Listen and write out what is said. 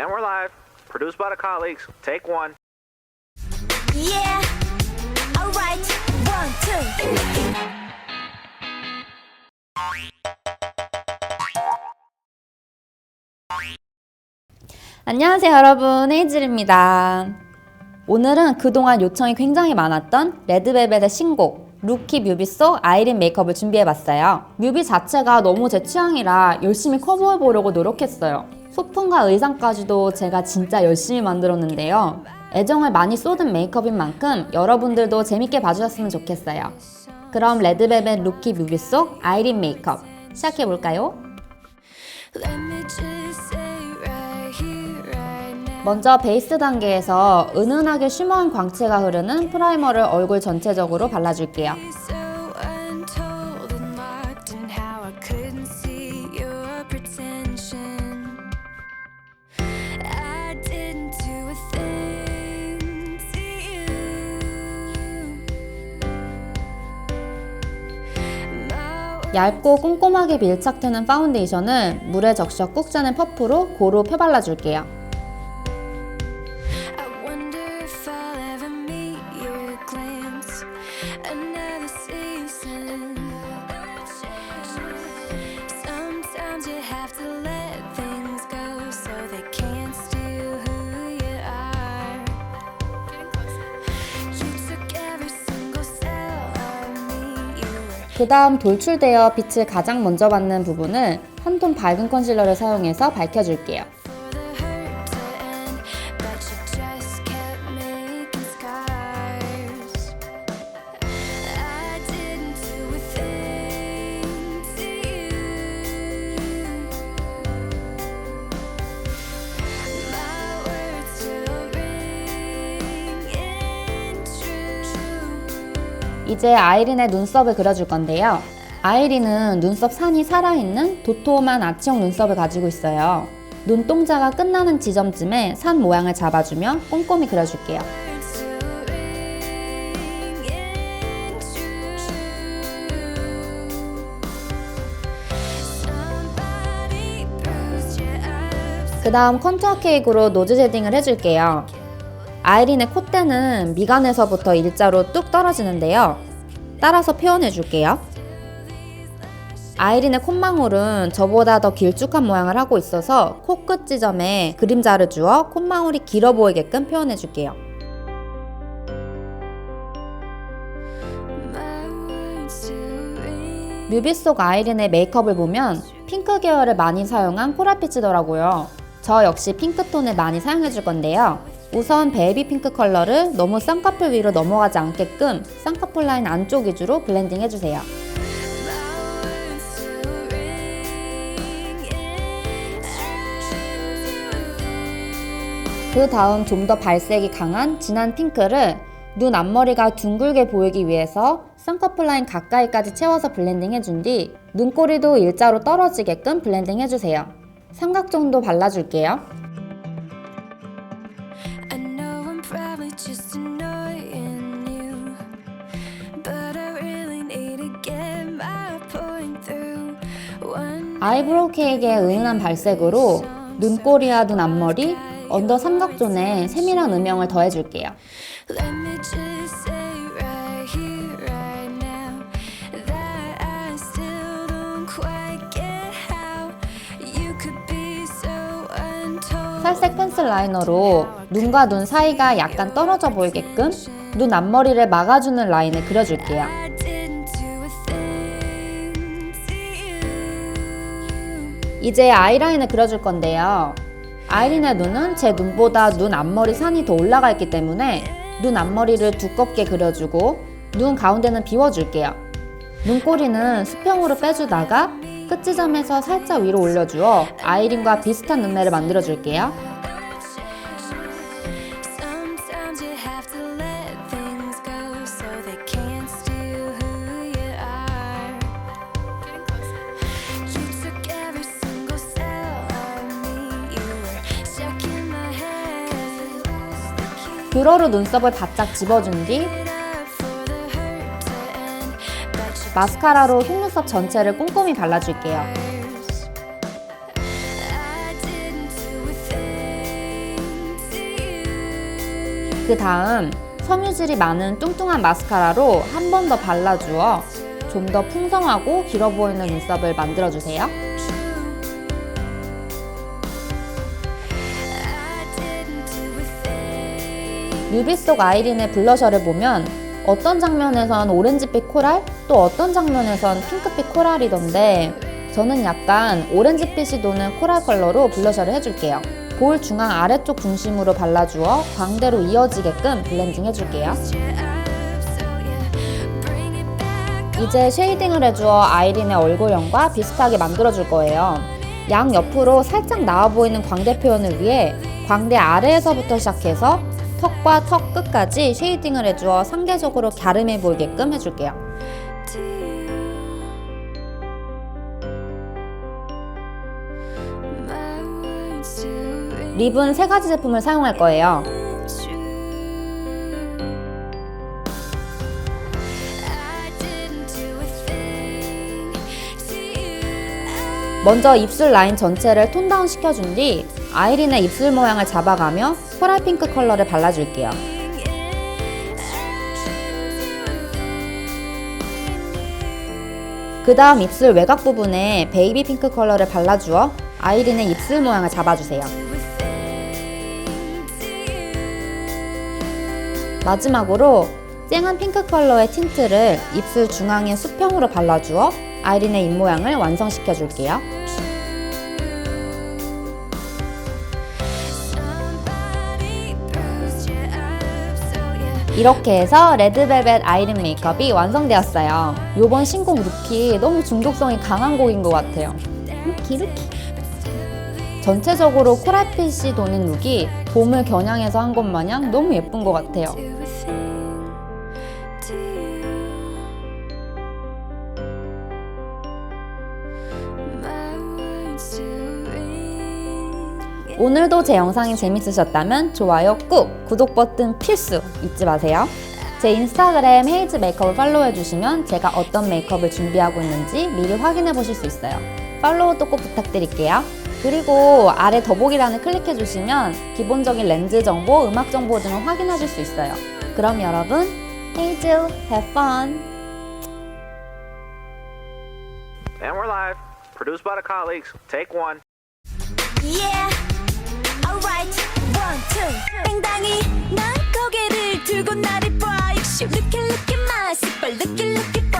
And we're live. Produced by the colleagues. Take one. Yeah. Alright. One, two. 안녕하세요 여러분 헤이즐입니다 오늘은 그동안 요청이 굉장히 많았던 레드벨벳의 신곡 루키 뮤비 속 아이린 메이크업을 준비해봤어요 뮤비 자체가 너무 제 취향이라 열심히 커버해보려고 노력했어요 소품과 의상까지도 제가 진짜 열심히 만들었는데요 애정을 많이 쏟은 메이크업인 만큼 여러분들도 재밌게 봐주셨으면 좋겠어요 그럼 레드벨벳 루키 뮤비 속 아이린 메이크업 시작해볼까요? 먼저 베이스 단계에서 은은하게 쉬머한 광채가 흐르는 프라이머를 얼굴 전체적으로 발라줄게요. 얇고 꼼꼼하게 밀착되는 파운데이션을 물에 적셔 꾹 짜는 퍼프로 고루 펴발라줄게요. 그 다음 돌출되어 빛을 가장 먼저 받는 부분을 한톤 밝은 컨실러를 사용해서 밝혀줄게요. 이제 아이린의 눈썹을 그려줄 건데요. 아이린은 눈썹 산이 살아있는 도톰한 아치형 눈썹을 가지고 있어요. 눈동자가 끝나는 지점쯤에 산 모양을 잡아주며 꼼꼼히 그려줄게요. 그 다음 컨투어 케이크로 노즈 쉐딩을 해줄게요. 아이린의 콧대는 미간에서부터 일자로 뚝 떨어지는데요. 따라서 표현해 줄게요. 아이린의 콧망울은 저보다 더 길쭉한 모양을 하고 있어서 코끝 지점에 그림자를 주어 콧망울이 길어 보이게끔 still ring. 뮤비 속 아이린의 메이크업을 보면 핑크 계열을 많이 사용한 코랄빛이더라고요. 저 역시 핑크톤을 많이 사용해 줄 건데요. 우선 베이비 핑크 컬러를 너무 쌍꺼풀 위로 넘어가지 않게끔 쌍꺼풀 라인 안쪽 위주로 블렌딩 해주세요. 그 다음 좀 더 발색이 강한 진한 핑크를 눈 앞머리가 둥글게 보이기 위해서 쌍꺼풀 라인 가까이까지 채워서 블렌딩 해준 뒤 눈꼬리도 일자로 떨어지게끔 블렌딩 해주세요. 삼각 정도 발라줄게요. 아이브로우 케이크의 은은한 발색으로 눈꼬리와 눈 앞머리, 언더 삼각존에 세밀한 음영을 더해줄게요. 살색 펜슬 라이너로 눈과 눈 사이가 약간 떨어져 보이게끔 눈 앞머리를 막아주는 라인을 그려줄게요. 이제 아이라인을 그려줄 건데요. 아이린의 눈은 제 눈보다 눈 앞머리 산이 더 올라가 있기 때문에 눈 앞머리를 두껍게 그려주고 눈 가운데는 비워줄게요. 눈꼬리는 수평으로 빼주다가 끝 지점에서 살짝 위로 올려주어 아이린과 비슷한 눈매를 만들어줄게요. 뷰러로 눈썹을 바짝 집어준 뒤 마스카라로 속눈썹 전체를 꼼꼼히 발라줄게요. 그 다음 섬유질이 많은 뚱뚱한 마스카라로 한 번 더 발라주어 좀 더 풍성하고 길어 보이는 눈썹을 만들어주세요. 뮤비 속 아이린의 블러셔를 보면 어떤 장면에선 오렌지빛 코랄, 또 어떤 장면에선 핑크빛 코랄이던데 저는 약간 오렌지빛이 도는 코랄 컬러로 블러셔를 해줄게요. 볼 중앙 아래쪽 중심으로 발라주어 광대로 이어지게끔 블렌딩 해줄게요. 이제 쉐이딩을 해주어 아이린의 얼굴형과 비슷하게 만들어줄 거예요. 양 옆으로 살짝 나와 보이는 광대 표현을 위해 광대 아래에서부터 시작해서 턱과 턱 끝까지 쉐이딩을 해주어 상대적으로 갸름해 보이게끔 해줄게요. 립은 세 가지 제품을 사용할 거예요. 먼저 입술 라인 전체를 톤 다운 시켜준 뒤 아이린의 입술 모양을 잡아가며 코랄 핑크 컬러를 발라줄게요. 그 다음 입술 외곽 부분에 베이비 핑크 컬러를 발라주어 아이린의 입술 모양을 잡아주세요. 마지막으로 쨍한 핑크 컬러의 틴트를 입술 중앙의 수평으로 발라주어 아이린의 입모양을 완성시켜줄게요. 이렇게 해서 레드벨벳 아이린 메이크업이 완성되었어요. 요번 신곡 루키 너무 중독성이 강한 곡인 것 같아요. 루키 루키. 전체적으로 코랄빛이 도는 룩이 봄을 겨냥해서 한 것 마냥 너무 예쁜 것 같아요. 오늘도 제 영상이 재밌으셨다면 좋아요 꾹! 구독 버튼 필수 잊지 마세요. 제 인스타그램 헤이즈 메이크업을 팔로우해 주시면 제가 어떤 메이크업을 준비하고 있는지 미리 확인해 보실 수 있어요. 팔로우도 꼭 부탁드릴게요. 그리고 아래 더보기란을 클릭해 주시면 기본적인 렌즈 정보, 음악 정보 등을 확인하실 수 있어요. 그럼 여러분, 헤이즈, have fun! And we're live. Produced by the colleagues. Take one. Yeah, alright, one, two. 땡당이 난 고개를 들고 나를 봐. You look at look at my super look at look at